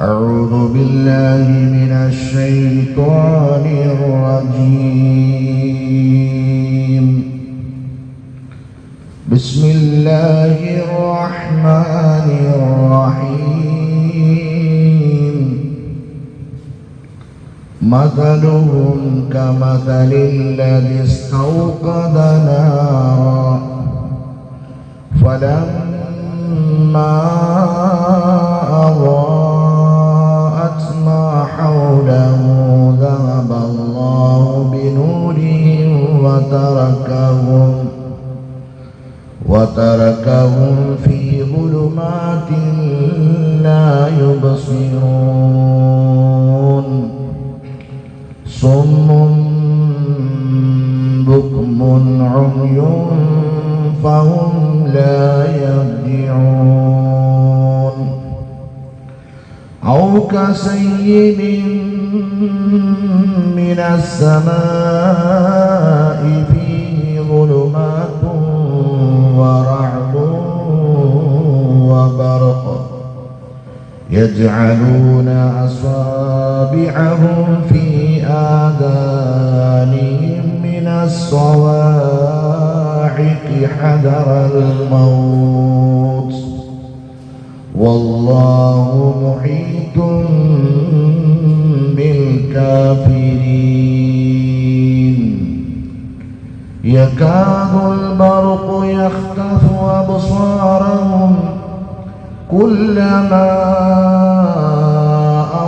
أعوذ بالله من الشيطان الرجيم. بسم الله الرحمن الرحيم. مثلهم كمثل الذي استوقد نارا فلما أضاءت ما حوله ذهب الله بنورهم يجعلون أصابعهم في آذانهم من الصواعق حذر الموت. والله محيط بالكافرين. يكاد البرق يختف أبصارهم كلما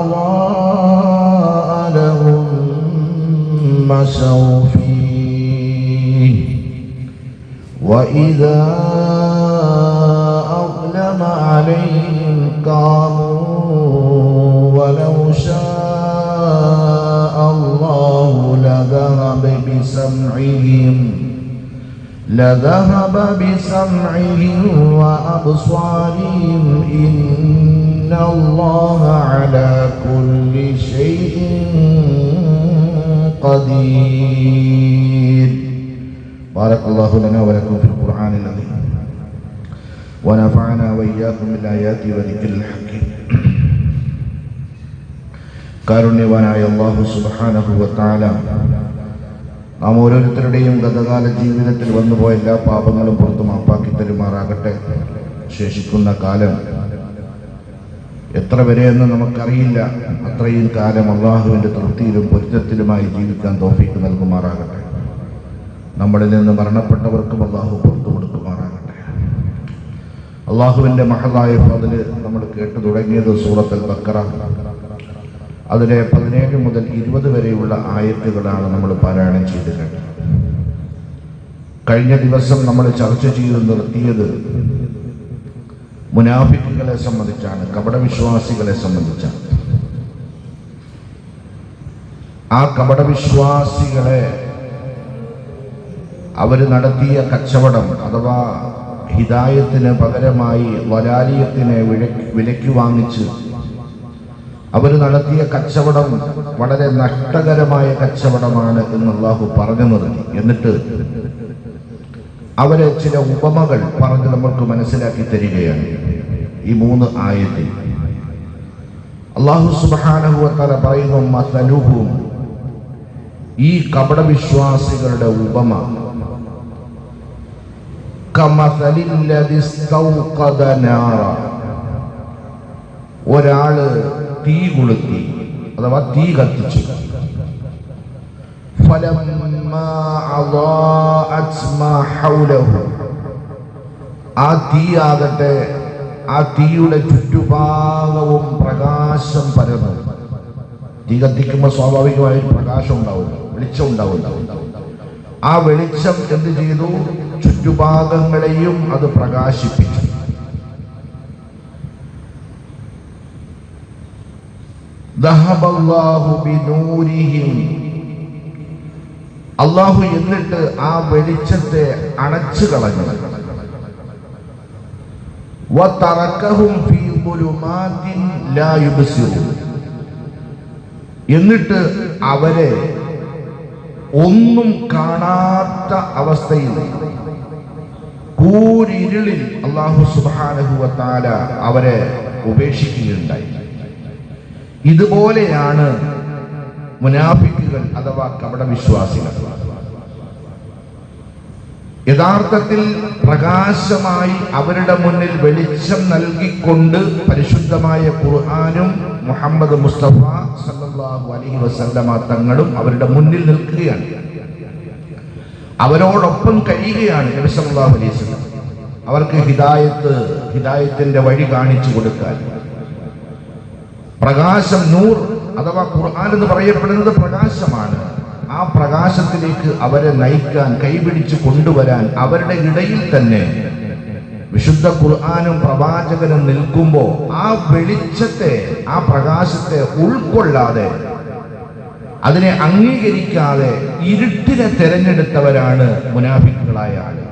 أضاء لهم مشوا فيه. وإذا أظلم عليهم قاموا لذهب بسمعهم وأبصارهم إن الله على كل شيء قدير. بارك الله لنا ولكم في القرآن العظيم. ونفعنا وإياكم بالآيات وذكر الحكيم قال الله سبحانه وتعالى നാം ഓരോരുത്തരുടെയും ഗതകാല ജീവിതത്തിൽ വന്നുപോയ എല്ലാ പാപങ്ങളും പുറത്തു മാപ്പാക്കി തരുമാറാകട്ടെ. ശേഷിക്കുന്ന കാലം എത്ര വരെയെന്ന് നമുക്കറിയില്ല. അത്രയും കാലം അള്ളാഹുവിന്റെ തൃപ്തിയിലും പൊരുത്തത്തിലുമായി ജീവിക്കാൻ തോഫിക്ക് നൽകുമാറാകട്ടെ. നമ്മളിൽ നിന്ന് മരണപ്പെട്ടവർക്കും അള്ളാഹു പുറത്തു കൊടുക്കുമാറാകട്ടെ. അള്ളാഹുവിന്റെ മഹതായ ഫതിൽ നമ്മൾ കേട്ടു തുടങ്ങിയത് സൂറത്തൽ ബക്കറ. അതിലെ പതിനേഴ് മുതൽ ഇരുപത് വരെയുള്ള ആയത്തുകളാണ് നമ്മൾ പാരായണം ചെയ്ത് കേട്ടത് കഴിഞ്ഞ ദിവസം നമ്മൾ ചർച്ച ചെയ്ത് നിർത്തിയത് മുനാഫിക്കുകളെ സംബന്ധിച്ചാണ് കപടവിശ്വാസികളെ സംബന്ധിച്ചാണ്. ആ കപടവിശ്വാസികളെ അവർ നടത്തിയ കച്ചവടം അഥവാ ഹിതായത്തിന് പകരമായി വലാലിയത്തിനെ വിലക്ക് വാങ്ങിച്ച് അവർ നടത്തിയ കച്ചവടം വളരെ നഷ്ടകരമായ കച്ചവടമാണ് എന്ന് അള്ളാഹു പറഞ്ഞു നിർത്തി എന്നിട്ട് അവരെ ചില ഉപമകൾ പറഞ്ഞ് നമ്മൾക്ക് മനസ്സിലാക്കി തരികയാണ്. ഈ മൂന്ന് ആയത്തിൽ അള്ളാഹു സുബാനഹുവത്തല പറയുന്നു മസലുഹും. ഈ കപടവിശ്വാസികളുടെ ഉപമ. ഒരാൾ തീ കൊളുത്തി അഥവാ തീ കത്തിച്ചു. ആ തീ ആകട്ടെ ആ തീയുടെ ചുറ്റുഭാഗവും പ്രകാശം പരന്നു. തീ കത്തിക്കുമ്പോൾ സ്വാഭാവികമായും പ്രകാശം ഉണ്ടാവും വെളിച്ചം ഉണ്ടാവില്ല ആ വെളിച്ചം എന്ത് ചെയ്തു? ചുറ്റുഭാഗങ്ങളെയും അത് പ്രകാശിപ്പിച്ചു. അള്ളാഹു എന്നിട്ട് ആ വെളിച്ചത്തെ അണച്ചു കളഞ്ഞു. എന്നിട്ട് അവരെ ഒന്നും കാണാത്ത അവസ്ഥയിൽ കൂരിരുളിൽ അള്ളാഹു സുബാനഹുവത്താല അവരെ ഉപേക്ഷിക്കുകയുണ്ടായി. ഇതുപോലെയാണ് മുനാഫിക്കുകൾ അഥവാ കപട വിശ്വാസികൾ യഥാർത്ഥത്തിൽ പ്രകാശമായി അവരുടെ മുന്നിൽ വെളിച്ചം നൽകിക്കൊണ്ട് പരിശുദ്ധമായ ഖുർആാനും മുഹമ്മദ് മുസ്തഫ സല്ലാഹു അലഹി വസല്ലമ തങ്ങളും അവരുടെ മുന്നിൽ നിൽക്കുകയാണ്. അവരോടൊപ്പം കഴിയുകയാണ് നബി അലൈഹി വസല്ലം. അവർക്ക് ഹിദായത്ത് ഹിദായത്തിന്റെ വഴി കാണിച്ചു കൊടുക്കാൻ. പ്രകാശം നൂർ അഥവാ ഖുർആൻ എന്ന് പറയപ്പെടുന്നത് പ്രകാശമാണ്. ആ പ്രകാശത്തിലേക്ക് അവരെ നയിക്കാൻ കൈപിടിച്ച് കൊണ്ടുവരാൻ അവരുടെ ഇടയിൽ തന്നെ വിശുദ്ധ ഖുർആാനും പ്രവാചകനും നിൽക്കുമ്പോൾ ആ വെളിച്ചത്തെ ആ പ്രകാശത്തെ ഉൾക്കൊള്ളാതെ അതിനെ അംഗീകരിക്കാതെ ഇരുട്ടിനെ തെരഞ്ഞെടുത്തവരാണ് മുനാഫിക്കുകളായ ആളുകൾ.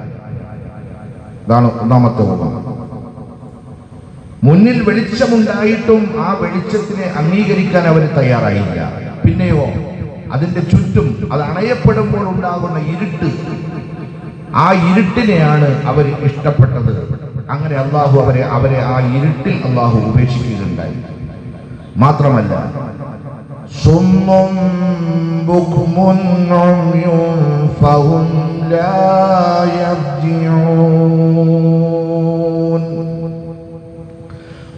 ഇതാണ് ഒന്നാമത്തെ ഉപമ മുന്നിൽ വെളിച്ചമുണ്ടായിട്ടും ആ വെളിച്ചത്തിനെ അംഗീകരിക്കാൻ അവർ തയ്യാറായില്ല. പിന്നെയോ അതിന്റെ ചുറ്റും അത് അണയപ്പെടുമ്പോൾ ഉണ്ടാകുന്ന ഇരുട്ട്. ആ ഇരുട്ടിനെയാണ് അവർ ഇഷ്ടപ്പെട്ടത്. അങ്ങനെ അള്ളാഹു അവരെ അവരെ ആ ഇരുട്ടിൽ അള്ളാഹു ഉപേക്ഷിക്കുകയുണ്ടായി. മാത്രമല്ല ഫഹും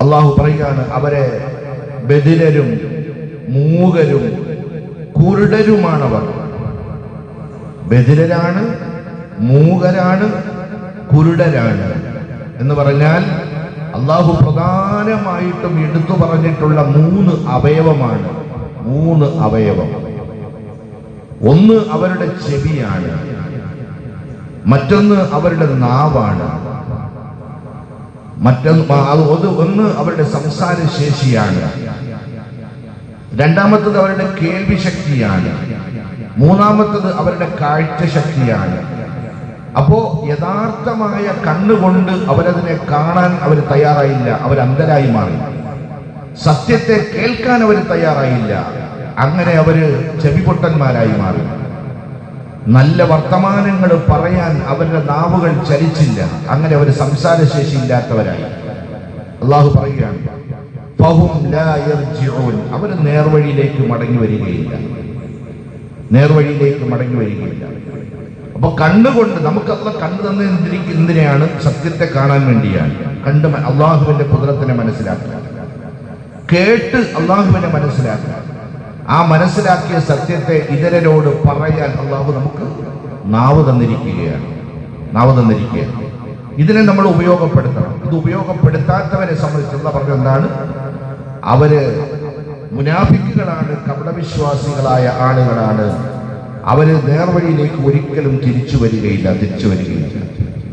അള്ളാഹു പറയുകയാണ് അവരെ ബദിരരും മൂകരും കുരുടരുമാണവർ. ബദിരരാണ് മൂകരാണ് കുരുടരാണ് എന്ന് പറഞ്ഞാൽ അള്ളാഹു പ്രധാനമായിട്ടും എടുത്തു പറഞ്ഞിട്ടുള്ള മൂന്ന് അവയവമാണ്. മൂന്ന് അവയവം. ഒന്ന് അവരുടെ ചെവിയാണ്. മറ്റൊന്ന് അവരുടെ നാവാണ്. മറ്റൊന്ന് അത് ഒന്ന് അവരുടെ സംസാര ശേഷിയാണ് രണ്ടാമത്തത് അവരുടെ കേൾവി ശക്തിയാണ് മൂന്നാമത്തത് അവരുടെ കാഴ്ച ശക്തിയാണ് അപ്പോ യഥാർത്ഥമായ കണ്ണുകൊണ്ട് അവരതിനെ കാണാൻ അവർ തയ്യാറായില്ല അവർ അന്ധരായി മാറി. സത്യത്തെ കേൾക്കാൻ അവർ തയ്യാറായില്ല. അങ്ങനെ അവർ ചെവിപൊട്ടന്മാരായി മാറി. നല്ല വർത്തമാനങ്ങൾ പറയാൻ അവരുടെ നാവുകൾ ചലിച്ചില്ല. അങ്ങനെ അവർ സംസാരശേഷി ഇല്ലാത്തവരായി. അള്ളാഹു പറയുകയാണ്. അവർ നേർവഴിയിലേക്ക് മടങ്ങി വരികയില്ല. നേർവഴിയിലേക്ക് മടങ്ങി വരികയില്ല. അപ്പൊ കണ്ണുകൊണ്ട് നമുക്ക് അല്ല കണ്ണു തന്നെ എന്തിനെയാണ്? സത്യത്തെ കാണാൻ വേണ്ടിയാണ്. കണ്ട് അള്ളാഹുവിന്റെ കുതിരത്തിനെ മനസ്സിലാക്കുക. കേട്ട് അള്ളാഹുവിനെ മനസ്സിലാക്കുക. ആ മനസ്സിലാക്കിയ സത്യത്തെ ഇതരരോട് പറയാൻ അള്ളാഹു നമുക്ക് നാവ് തന്നിരിക്കുകയാണ്. നാവ് തന്നിരിക്കുകയാണ്. ഇതിനെ നമ്മൾ ഉപയോഗപ്പെടുത്തണം. ഇത് ഉപയോഗപ്പെടുത്താത്തവരെ സംബന്ധിച്ചുള്ള പറഞ്ഞ എന്താണ്? അവർ മുനാഫിക്കുകളാണ് കപടവിശ്വാസികളായ ആളുകളാണ്. അവർ നേർവഴിയിലേക്ക് ഒരിക്കലും തിരിച്ചു വരികയില്ല തിരിച്ചു വരികയില്ല.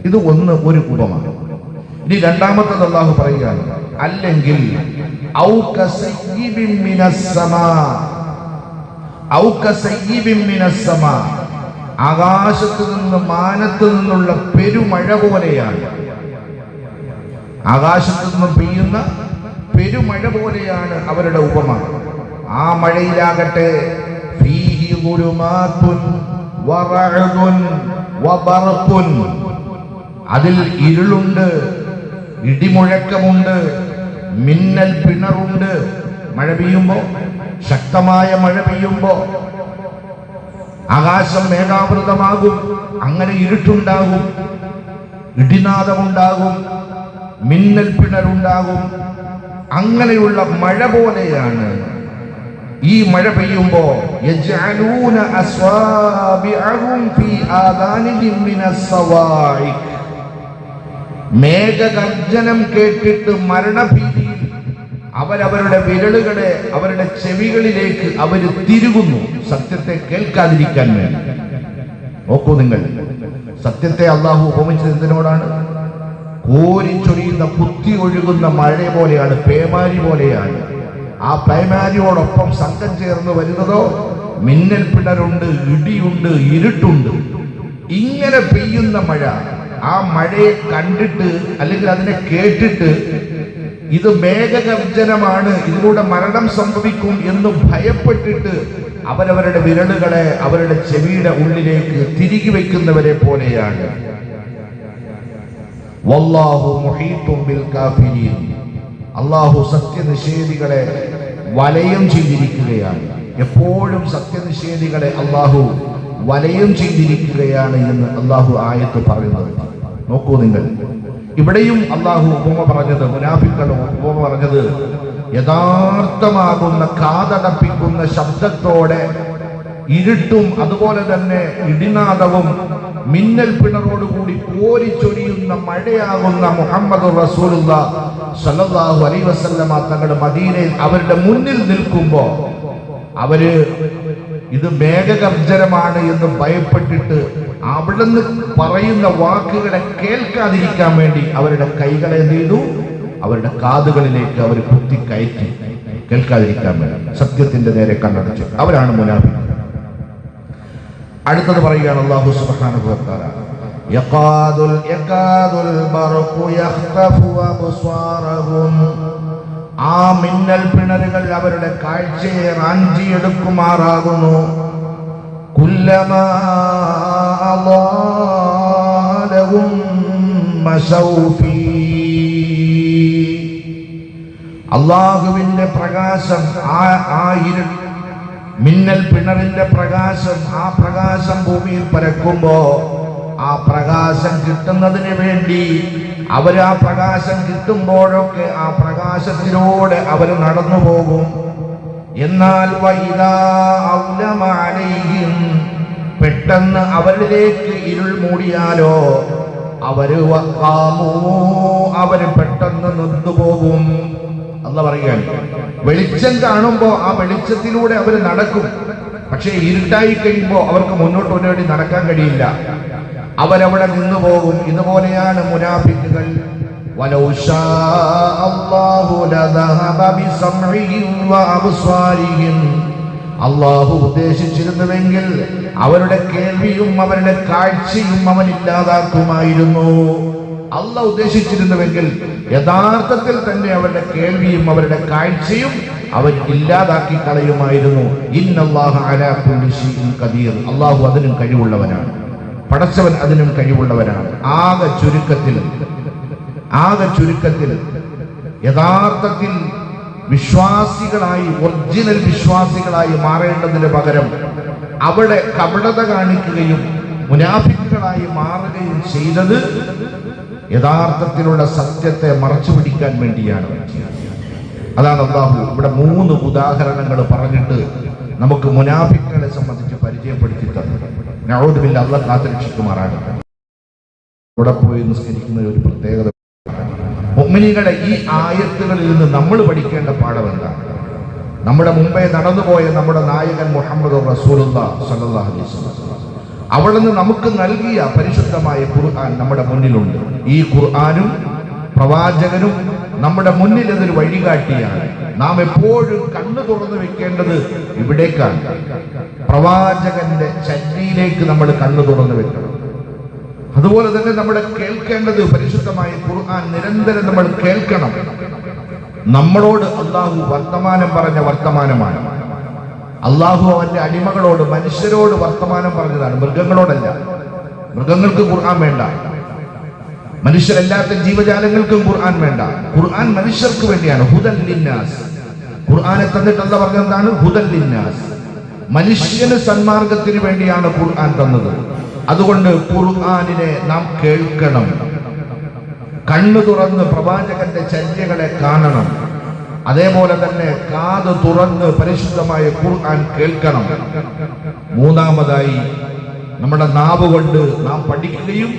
ഇത് ഒന്ന് ഒരു കുപമാണ് ഇനി രണ്ടാമത്തത് അള്ളാഹു പറയുകയാണ് അല്ലെങ്കിൽ ഔ മിനസ്സമാ. ആകാശത്ത് നിന്ന് മാനത്തു നിന്നുള്ള പെരുമഴ പോലെയാണ്. ആകാശത്തു നിന്ന് പെയ്യുന്ന പെരുമഴ പോലെയാണ് അവരുടെ ഉപമ. ആ മഴയിലാകട്ടെ. അതിൽ ഇരുളുണ്ട് ഇടിമുഴക്കമുണ്ട് മിന്നൽ പിണറുണ്ട്. മഴ പെയ്യുമ്പോ ശക്തമായ മഴ പെയ്യുമ്പോൾ ആകാശം മേഘാവൃതമാകും അങ്ങനെ ഇരുട്ടുണ്ടാകും ഇടിനാദമുണ്ടാകും മിന്നൽ പിണരുണ്ടാകും. അങ്ങനെയുള്ള മഴ പോലെയാണ് ഈ മഴ പെയ്യുമ്പോ മേഘഗർജനം കേട്ടിട്ട് മരണഭീതിയിൽ അവരവരുടെ വിരലുകളെ അവരുടെ ചെവികളിലേക്ക് അവർ തിരുകുന്നു. സത്യത്തെ കേൾക്കാതിരിക്കാൻ വേണ്ടി. നോക്കൂ നിങ്ങൾ. സത്യത്തെ അള്ളാഹു ഉപമിച്ചത് എന്തിനോടാണ് കോരിച്ചൊരിയുന്ന കുത്തി ഒഴുകുന്ന മഴ പോലെയാണ് പേമാരി പോലെയാണ്. ആ പേമാരിയോടൊപ്പം സംഘം ചേർന്ന് വരുന്നതോ? മിന്നൽ പിണരുണ്ട് ഇടിയുണ്ട് ഇരുട്ടുണ്ട്. ഇങ്ങനെ പെയ്യുന്ന മഴ ആ മഴയെ കണ്ടിട്ട് അല്ലെങ്കിൽ അതിനെ കേട്ടിട്ട് ഇത് മേഘഗർജനമാണ്. ഇതിലൂടെ മരണം സംഭവിക്കും എന്ന് ഭയപ്പെട്ടിട്ട് അവരവരുടെ വിരലുകളെ അവരുടെ ചെവിയുടെ ഉള്ളിലേക്ക് തിരികെ വയ്ക്കുന്നവരെ പോലെയാണ്. അള്ളാഹു സത്യനിഷേധികളെ വലയം ചെയ്തിരിക്കുകയാണ്. എപ്പോഴും സത്യനിഷേധികളെ അള്ളാഹു വലയം ചെയ്തിരിക്കുകയാണ് എന്ന് അള്ളാഹു ആയത്ത് പറയുന്നത്. നോക്കൂ നിങ്ങൾ. ഇവിടെയും അള്ളാഹു ഉപമ പറഞ്ഞത് മുനാഫിക്കളും ഉപമ പറഞ്ഞത് യഥാർത്ഥമാകുന്ന കാതടപ്പിക്കുന്ന ശബ്ദത്തോടെ ഇരുട്ടും അതുപോലെ തന്നെ ഇടിനാദവും മിന്നൽ പിണറോടുകൂടി കോരിച്ചൊരിയുന്ന മഴയാകുന്ന മുഹമ്മദ് സല്ലല്ലാഹു അലൈഹി വസല്ലമ തങ്ങളുടെ മദീനയിൽ അവരുടെ മുന്നിൽ നിൽക്കുമ്പോൾ അവർ ഇത് മേഘഗർജനമാണ് എന്ന് ഭയപ്പെട്ടിട്ട് അവിടുന്ന് പറയുന്ന വാക്കുകളെ കേൾക്കാതിരിക്കാൻ വേണ്ടി അവരുടെ കൈകളെ എന്ത് ചെയ്തു അവരുടെ കാതുകളിലേക്ക് അവർ കുത്തി കയറ്റി കേൾക്കാതിരിക്കാൻ വേണ്ടി. സത്യത്തിന്റെ നേരെ കണ്ണടച്ചു. അവരാണ് മുനാഫി അടുത്തത് പറയുകയാണ് അള്ളാഹു അബ്സാറഹും. ആ മിന്നൽ പിണറുകൾ അവരുടെ കാഴ്ചയെ റാഞ്ചിയെടുക്കുമാറാകുന്നു. കുല്ലമാ അളാലഹും മശൗഫീ അള്ളാഹുവിന്റെ പ്രകാശം ആ ആയിരം മിന്നൽ പിണറിന്റെ പ്രകാശം ആ പ്രകാശം ഭൂമിയിൽ പരക്കുമ്പോ ആ പ്രകാശം കിട്ടുന്നതിന് വേണ്ടി അവർ ആ പ്രകാശം കിട്ടുമ്പോഴൊക്കെ ആ പ്രകാശത്തിലൂടെ അവർ നടന്നു പോകും എന്നാൽ പെട്ടെന്ന് അവരിലേക്ക് ഇരുൾ മൂടിയാലോ? അവർ അവർ പെട്ടെന്ന് നിന്നുപോകും എന്ന് പറയുകയാണ് വെളിച്ചം കാണുമ്പോ ആ വെളിച്ചത്തിലൂടെ അവർ നടക്കും. പക്ഷേ ഇരുട്ടായി കഴിയുമ്പോൾ അവർക്ക് മുന്നോട്ട് മുന്നോട്ട് നടക്കാൻ കഴിയില്ല. അവരവിടെ നിന്നുപോകും ഇതുപോലെയാണ് മുനാഫിക്കുകൾ ولو شاء الله لذهب بسمعهم وأبصارهم അള്ളാഹു ഉദ്ദേശിച്ചിരുന്നുവെങ്കിൽ അവരുടെ കേൾവിയും അവരുടെ കാഴ്ചയും അവൻ ഇല്ലാതാക്കുമായിരുന്നു അല്ല ഉദ്ദേശിച്ചിരുന്നുവെങ്കിൽ യഥാർത്ഥത്തിൽ തന്നെ അവരുടെ കേൾവിയും അവരുടെ കാഴ്ചയും അവൻ ഇല്ലാതാക്കി കളയുമായിരുന്നു ഇന്നല്ലാഹു അലാ കുല്ലി ഷൈഇൻ ഖദീർ അള്ളാഹു അതിനും കഴിവുള്ളവനാണ് പടച്ചവൻ അതിനും കഴിവുള്ളവനാണ് ആകെ ചുരുക്കത്തിൽ ആകെ ചുരുക്കത്തിൽ യഥാർത്ഥത്തിൽ വിശ്വാസികളായി ഒറിജിനൽ വിശ്വാസികളായി മാറേണ്ടതിന് പകരം അവിടെ കപടത കാണിക്കുകയും മുനാഫിക്കുകളായി മാറുകയും ചെയ്തത് യഥാർത്ഥത്തിലുള്ള സത്യത്തെ മറച്ചു പിടിക്കാൻ വേണ്ടിയാണ്. അതാണ് അള്ളാഹു ഇവിടെ മൂന്ന് ഉദാഹരണങ്ങൾ പറഞ്ഞിട്ട് നമുക്ക് മുനാഫിക്കുകളെ സംബന്ധിച്ച് പരിചയപ്പെടുത്തി തന്നത്. നവോദുബില്ല അള്ള കാത്തുരക്ഷിക്കുമാറാകട്ടെ. അവിടെ പോയി നിസ്കരിക്കുന്ന ഒരു പ്രത്യേകത മുഅ്മിനീങ്ങളെ ഈ ആയത്തുകളിൽ നിന്ന് നമ്മൾ പഠിക്കേണ്ട പാഠം എന്താണ്? നമ്മുടെ മുമ്പേ നടന്നുപോയ നമ്മുടെ നായകൻ മുഹമ്മദ് റസൂലുള്ള നിന്ന് നമുക്ക് നൽകിയ പരിശുദ്ധമായ ഖുർആൻ നമ്മുടെ മുന്നിലുണ്ട്. ഈ ഖുർആാനും പ്രവാചകനും നമ്മുടെ മുന്നിൽ അതൊരു വഴികാട്ടിയാണ്. നാം എപ്പോഴും കണ്ണു തുറന്നു വെക്കേണ്ടത് ഇവിടേക്കാണ്. പ്രവാചകന്റെ ചരിയിലേക്ക് നമ്മൾ കണ്ണു തുറന്നു വെക്കണം. അതുപോലെ തന്നെ നമ്മൾ കേൾക്കേണ്ടത് പരിശുദ്ധമായി ഖുർആൻ നിരന്തരം നമ്മൾ കേൾക്കണം. നമ്മളോട് അള്ളാഹു വർത്തമാനം പറഞ്ഞ വർത്തമാനമാണ്. അള്ളാഹു അവന്റെ അടിമകളോട് മനുഷ്യരോട് വർത്തമാനം പറഞ്ഞതാണ്. മൃഗങ്ങളോടല്ല. മൃഗങ്ങൾക്ക് ഖുർആൻ വേണ്ട. മനുഷ്യരല്ലാത്ത ജീവജാലങ്ങൾക്കും ഖുർആൻ വേണ്ട. ഖുർആൻ മനുഷ്യർക്ക് വേണ്ടിയാണ്. ഹുദൻ ലിന്നാസ്. ഖുർആനെ തന്നിട്ട് പറഞ്ഞെന്താണ് ഹുദൻ ലിന്നാസ്. മനുഷ്യന് സന്മാർഗത്തിന് വേണ്ടിയാണ് ഖുർആൻ തന്നത്. അതുകൊണ്ട് ഖുർആനിനെ നാം കേൾക്കണം. കണ്ണു തുറന്ന് പ്രവാചകന്റെ ചര്യകളെ കാണണം. അതേപോലെ തന്നെ കാത് തുറന്ന് പരിശുദ്ധമായ ഖുർആൻ കേൾക്കണം. മൂന്നാമതായി നമ്മുടെ നാവ് കൊണ്ട് നാം പഠിക്കുകയും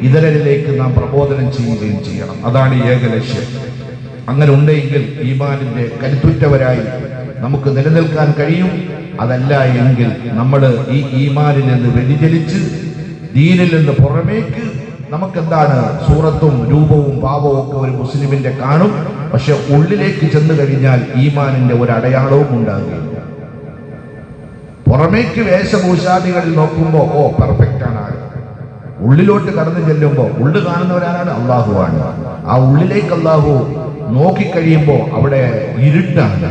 ഇതരരിലേക്ക് നാം പ്രബോധനം ചെയ്യുകയും ചെയ്യണം. അതാണ് ഏക ലക്ഷ്യം അങ്ങനെ ഉണ്ടെങ്കിൽ ഈമാനിന്റെ കരുത്തുറ്റവരായി നമുക്ക് നിലനിൽക്കാൻ കഴിയും. അതല്ല എങ്കിൽ നമ്മൾ ഈ ഈമാനിൽ നിന്ന് വ്യതിചലിച്ച് ദീനിൽ നിന്ന് പുറമേക്ക് നമുക്കെന്താണ് സൂറത്തും രൂപവും ഭാവവും ഒക്കെ ഒരു മുസ്ലിമിന്റെ കാണും. പക്ഷെ ഉള്ളിലേക്ക് ചെന്ന് കഴിഞ്ഞാൽ ഈമാനിന്റെ ഒരു അടയാളവും ഉണ്ടാകുകയില്ല. പുറമേക്ക് വേഷഭൂഷാദികളിൽ നോക്കുമ്പോൾ ഓ പെർഫെക്റ്റ് ആണ് ഉള്ളിലോട്ട് കടന്നു ചെല്ലുമ്പോൾ ഉള്ളു കാണുന്നവരാണ് അള്ളാഹുവാണ് ആ ഉള്ളിലേക്ക് അള്ളാഹു നോക്കിക്കഴിയുമ്പോൾ അവിടെ ഇരുട്ടാണ്.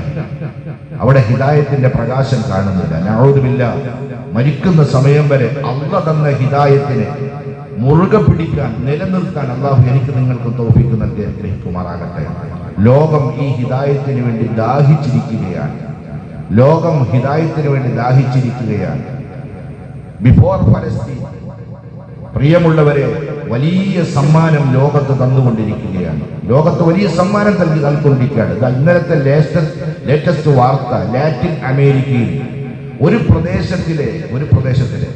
അവിടെ ഹിദായത്തിന്റെ പ്രകാശം കാണുന്നില്ല. നഴുതുമില്ല മരിക്കുന്ന സമയം വരെ അള്ള തന്ന ഹിദായത്തിനെ മുറുകെ പിടിക്കാൻ നിലനിർത്താൻ അള്ളാഹു എനിക്ക് നിങ്ങൾക്ക് തോഫിക്ക് നൽകി അനുഗ്രഹിക്കുമാറാകട്ടെ. ലോകം ഈ ഹിദായത്തിന് വേണ്ടി ദാഹിച്ചിരിക്കുകയാണ്. ലോകം ഹിദായത്തിന് വേണ്ടി ദാഹിച്ചിരിക്കുകയാണ്. ബിഫോർ ഫലസ്തീൻ പ്രിയമുള്ളവരെ വലിയ സമ്മാനം ലോകത്ത് തന്നുകൊണ്ടിരിക്കുകയാണ്. ലോകത്ത് വലിയ സമ്മാനം നൽകി നൽകിക്കൊണ്ടിരിക്കുകയാണ്. ഇതാ ഇന്നലത്തെ ലേറ്റസ്റ്റ് ലേറ്റസ്റ്റ് വാർത്ത ലാറ്റിൻ അമേരിക്കയിൽ ഒരു പ്രദേശത്തിലെ ഒരു പ്രദേശത്തിലെ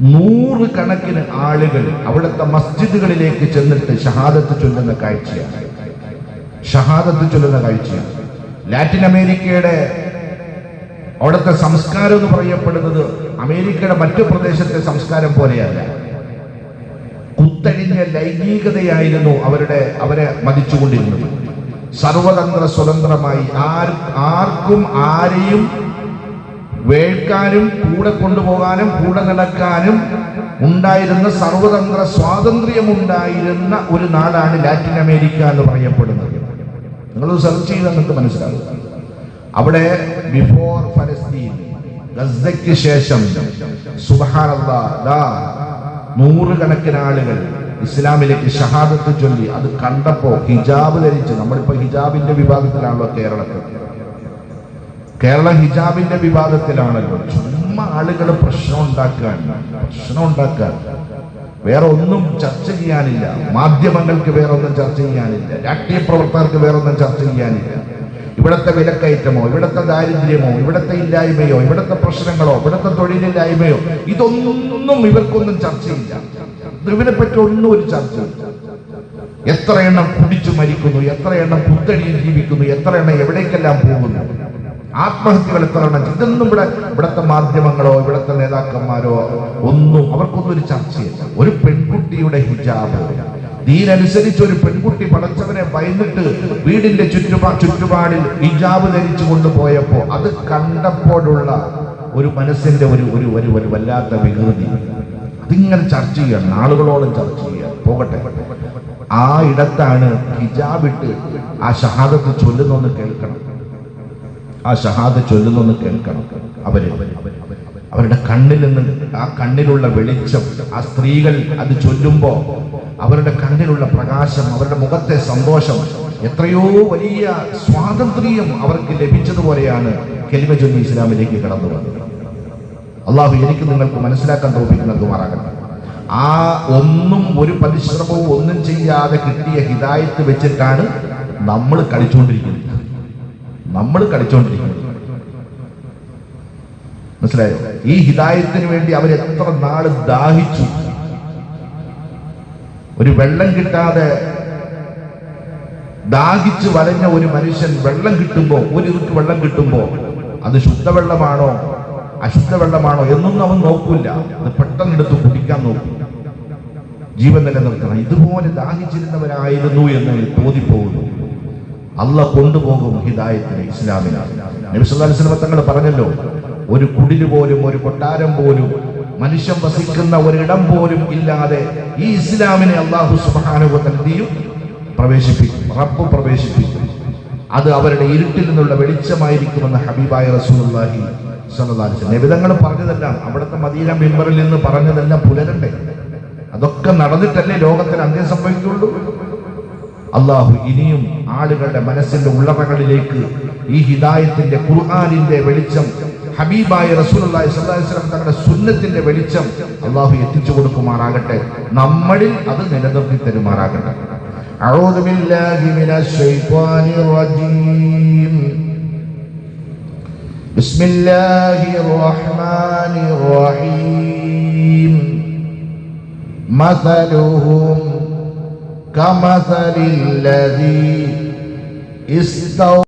നൂറ് കണക്കിന് ആളുകൾ അവിടുത്തെ മസ്ജിദുകളിലേക്ക് ചെന്നിട്ട് ഷഹാദത്ത് ചൊല്ലുന്ന കാഴ്ചയാണ്. ഷഹാദത്ത് ചൊല്ലുന്ന കാഴ്ചയാണ്. ലാറ്റിൻ അമേരിക്കയുടെ അവിടുത്തെ സംസ്കാരം എന്ന് പറയപ്പെടുന്നത് അമേരിക്കയുടെ മറ്റു പ്രദേശത്തെ സംസ്കാരം പോലെയല്ല. കുത്തഴിഞ്ഞ ലൈംഗികതയായിരുന്നു അവരുടെ അവരെ മതിച്ചുകൊണ്ടിരുന്നത്. സർവതന്ത്ര സ്വതന്ത്രമായി. ആർ ആർക്കും ആരെയും വേൾക്കാനും കൂടെ കൊണ്ടുപോകാനും കൂടെ നടക്കാനും ഉണ്ടായിരുന്ന സർവതന്ത്ര സ്വാതന്ത്ര്യമുണ്ടായിരുന്ന ഒരു നാടാണ് ലാറ്റിൻ അമേരിക്ക എന്ന് പറയപ്പെടുന്നത്. നിങ്ങൾ സെർച്ച് ചെയ്താൽ നിങ്ങൾക്ക് മനസ്സിലാകും. അവിടെ ബിഫോർ ഫലസ്തീൻ ഗസയ്ക്ക് ശേഷം സുബ്ഹാനല്ലാഹ് ദാ നൂറുകണക്കിന് ആളുകൾ ഇസ്ലാമിലേക്ക് ഷഹാദത്ത് ചൊല്ലി. അത് കണ്ടപ്പോ ഹിജാബ് ധരിച്ച് നമ്മളിപ്പോ ഹിജാബിന്റെ വിഭാഗത്തിലാണല്ലോ കേരളത്തിൽ. കേരള ഹിജാബിന്റെ വിവാദത്തിലാണല്ലോ ചുമ്മാ ആളുകൾ പ്രശ്നം ഉണ്ടാക്കാൻ പ്രശ്നം ഉണ്ടാക്കാൻ. വേറെ ഒന്നും ചർച്ച ചെയ്യാനില്ല. മാധ്യമങ്ങൾക്ക് വേറെ ഒന്നും ചർച്ച ചെയ്യാനില്ല. രാഷ്ട്രീയ പ്രവർത്തകർക്ക് വേറെ ഒന്നും ചർച്ച ചെയ്യാനില്ല. ഇവിടത്തെ വിലക്കയറ്റമോ ഇവിടത്തെ ദാരിദ്ര്യമോ ഇവിടത്തെ ഇല്ലായ്മയോ ഇവിടത്തെ പ്രശ്നങ്ങളോ ഇവിടത്തെ തൊഴിലില്ലായ്മയോ ഇതൊന്നും ഇവർക്കൊന്നും ചർച്ചയില്ല ഇവരെ പറ്റി ഒന്നും ഒരു ചർച്ചയില്ല. എത്ര എണ്ണം കുടിച്ചു മരിക്കുന്നു എത്ര എണ്ണം പുത്തടിയിൽ ജീവിക്കുന്നു എത്ര എണ്ണം എവിടേക്കെല്ലാം പോകുന്നു. ആത്മഹത്യകൾ എത്ര എണ്ണം ഇതൊന്നും ഇവിടെ ഇവിടുത്തെ മാധ്യമങ്ങളോ ഇവിടുത്തെ നേതാക്കന്മാരോ ഒന്നും അവർക്കൊന്നും ഒരു ചർച്ചയില്ല. ഒരു പെൺകുട്ടിയുടെ ഹിജാബ്. ദീനനുസരിച്ച് ഒരു പെൺകുട്ടി പടച്ചവനെ ഭയന്നിട്ട് വീടിന്റെ ചുറ്റുപാ ചുറ്റുപാടിൽ ഹിജാബ് ധരിച്ചു കൊണ്ടുപോയപ്പോ അത് കണ്ടപ്പോഴുള്ള ഒരു മനസ്സിന്റെ ഒരു ഒരു ഒരു വല്ലാത്ത വികൃതി. അതിങ്ങനെ ചർച്ച ചെയ്യണം നാളുകളോളം ചർച്ച ചെയ്യുക പോകട്ടെ. ആ ഇടത്താണ് ഹിജാബ് ഇട്ട് ആ ഷഹാദത്ത് ചൊല്ലുന്നൊന്ന് കേൾക്കണം. ആ ഷഹാദ ചൊല്ലുന്നൊന്ന് കേൾക്കണം. അവർ അവരുടെ കണ്ണിൽ നിന്ന് ആ കണ്ണിലുള്ള വെളിച്ചം ആ സ്ത്രീകൾ അത് ചൊല്ലുമ്പോ അവരുടെ കണ്ണിലുള്ള പ്രകാശം അവരുടെ മുഖത്തെ സന്തോഷം എത്രയോ വലിയ സ്വാതന്ത്ര്യം അവർക്ക് ലഭിച്ചതുപോലെയാണ് ചൊല്ലി ഇസ്ലാമിലേക്ക് കടന്നു വന്നത്. അള്ളാഹു എനിക്ക് നിങ്ങൾക്ക് മനസ്സിലാക്കാൻ തോന്നിക്കുന്ന തുമാറാകട്ടെ ആ ഒന്നും ഒരു പരിശ്രമവും ഒന്നും ചെയ്യാതെ കിട്ടിയ ഹിതായത്ത് വെച്ചിട്ടാണ് നമ്മൾ കളിച്ചുകൊണ്ടിരിക്കുന്നത് നമ്മൾ കളിച്ചുകൊണ്ടിരിക്കുന്നത് മനസ്സിലായോ? ഈ ഹിതായത്തിന് വേണ്ടി അവർ എത്ര നാൾ ദാഹിച്ചു. ഒരു വെള്ളം കിട്ടാതെ ദാഹിച്ച് വലഞ്ഞ ഒരു മനുഷ്യൻ വെള്ളം കിട്ടുമ്പോ ഒരു ഇറുക്ക് വെള്ളം കിട്ടുമ്പോ അത് ശുദ്ധവെള്ളമാണോ? അശുദ്ധ വെള്ളമാണോ എന്നൊന്നും അവൻ നോക്കൂല. അത് പെട്ടെന്ന് എടുത്ത് കുടിക്കാൻ നോക്കും. ജീവൻ നിലനിർത്തണം. ഇതുപോലെ ദാഹിച്ചിരുന്നവരായിരുന്നു എന്ന് തോന്നിപ്പോകുന്നു. അല്ല കൊണ്ടുപോകും ഹിദായത്തിന് ഇസ്ലാമിനാണ് തങ്ങൾ പറഞ്ഞല്ലോ ഒരു കുടിൽ പോലും ഒരു കൊട്ടാരം പോലും മനുഷ്യൻ വസിക്കുന്ന ഒരിടം പോലും ഇല്ലാതെ ഈ ഇസ്ലാമിനെ അള്ളാഹു സുബാനുഭവത്തിയും പ്രവേശിപ്പിക്കും. റബ്ബ് പ്രവേശിപ്പിക്കും. അത് അവരുടെ ഇരുട്ടിൽ നിന്നുള്ള വെളിച്ചമായിരിക്കുമെന്ന് ഹബീബായ വസല്ലം നബിതങ്ങൾ പറഞ്ഞതെല്ലാം അവിടുത്തെ മദീന മെമ്പറിൽ നിന്ന് പറഞ്ഞതെല്ലാം പുലരണ്ടേ അതൊക്കെ നടന്നിട്ടല്ലേ ലോകത്തിന് അന്ത്യം സംഭവിക്കുള്ളൂ അള്ളാഹു ഇനിയും ആളുകളുടെ മനസ്സിന്റെ ഉള്ളറകളിലേക്ക് ഈ ഹിദായത്തിന്റെ ഖുർആാനിന്റെ വെളിച്ചം ഹബീബായ റസൂലുള്ളാഹി സ്വല്ലല്ലാഹി അലൈഹി വസല്ലം തങ്ങളുടെ സുന്നത്തിന്റെ വെളിച്ചം അള്ളാഹു എത്തിച്ചു കൊടുക്കുമാറാകട്ടെ നമ്മളിൽ അത് നിലനിർത്തി തരുമാറാകട്ടെ أعوذ بالله من الشيطان الرجيم بسم الله الرحمن الرحيم. مثلهم كمثل الذي استوى